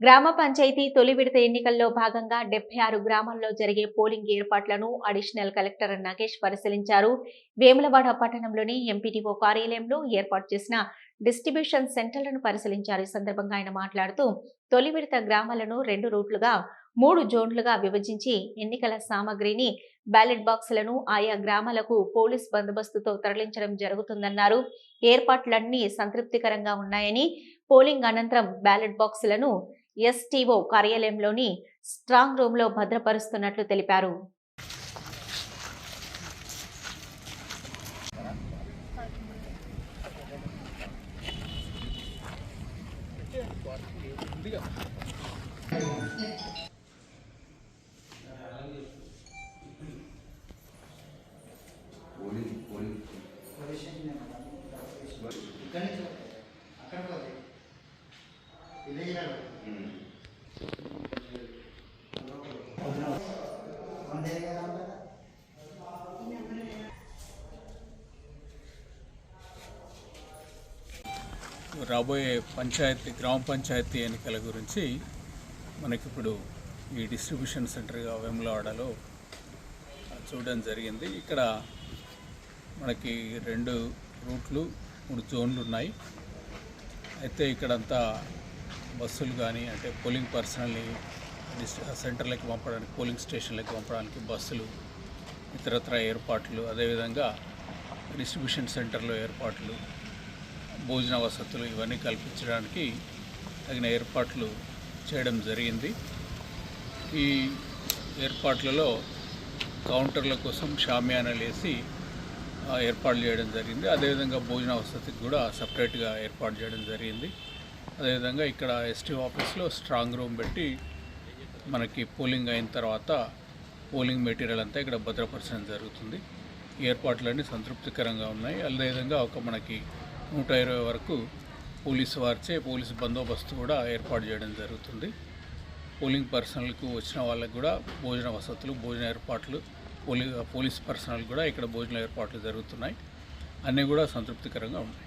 గ్రామ పంచాయతీ తొలి విడత ఎన్నికల్లో భాగంగా డెబ్బై ఆరు గ్రామాల్లో జరిగే పోలింగ్ ఏర్పాట్లను అడిషనల్ కలెక్టర్ నాగేష్ పరిశీలించారు. వేములవాడ పట్టణంలోని ఎంపీటీఓ కార్యాలయంలో ఏర్పాటు చేసిన డిస్ట్రిబ్యూషన్ సెంటర్లను పరిశీలించారు. ఈ సందర్భంగా ఆయన మాట్లాడుతూ తొలి విడత గ్రామాలను రెండు రూట్లుగా మూడు జోన్లుగా విభజించి ఎన్నికల సామగ్రిని బ్యాలెట్ బాక్సులను ఆయా గ్రామాలకు పోలీస్ బందోబస్తుతో తరలించడం జరుగుతుందన్నారు. ఏర్పాట్లన్నీ సంతృప్తికరంగా ఉన్నాయని పోలింగ్ అనంతరం బ్యాలెట్ బాక్సులను ఎస్టీఓ కార్యాలయంలోని స్ట్రాంగ్ రూంలో భద్రపరుస్తున్నట్లు తెలిపారు. రాబోయే పంచాయతీ గ్రామ పంచాయతీ ఎన్నికల గురించి మనకిప్పుడు ఈ డిస్ట్రిబ్యూషన్ సెంటర్గా వేములవాడలో చూడడం జరిగింది. ఇక్కడ మనకి రెండు రూట్లు మూడు జోన్లు ఉన్నాయి. అయితే ఇక్కడంతా బస్సులు కానీ అంటే పోలింగ్ పర్సనల్ని డిస్- సెంటర్లకు పంపడానికి పోలింగ్ స్టేషన్లకి పంపడానికి బస్సులు ఇతరత్ర ఏర్పాట్లు అదేవిధంగా డిస్ట్రిబ్యూషన్ సెంటర్లో ఏర్పాట్లు భోజన వసతులు ఇవన్నీ కల్పించడానికి తగిన ఏర్పాట్లు చేయడం జరిగింది. ఈ ఏర్పాట్లలో కౌంటర్ల కోసం షామియానాలు వేసి ఏర్పాటు ఏర్పాట్లు చేయడం జరిగింది. అదేవిధంగా భోజన వసతికి కూడా సపరేట్గా ఏర్పాటు చేయడం జరిగింది. అదేవిధంగా ఇక్కడ ఎస్టీ ఆఫీస్లో స్ట్రాంగ్ రూమ్ పెట్టి మనకి పోలింగ్ అయిన తర్వాత పోలింగ్ మెటీరియల్ అంతా ఇక్కడ భద్రపరచడం జరుగుతుంది. ఏర్పాట్లన్నీ సంతృప్తికరంగా ఉన్నాయి. అదేవిధంగా ఒక మనకి నూట ఇరవై వరకు పోలీసు వారిచే పోలీసు బందోబస్తు కూడా ఏర్పాటు చేయడం జరుగుతుంది. పోలింగ్ పర్సనల్కు వచ్చిన వాళ్ళకు కూడా భోజన వసతులు భోజన ఏర్పాట్లు పోలీ పోలీస్ పర్సనల్ కూడా ఇక్కడ భోజన ఏర్పాట్లు జరుగుతున్నాయి. అన్నీ కూడా సంతృప్తికరంగా ఉన్నాయి.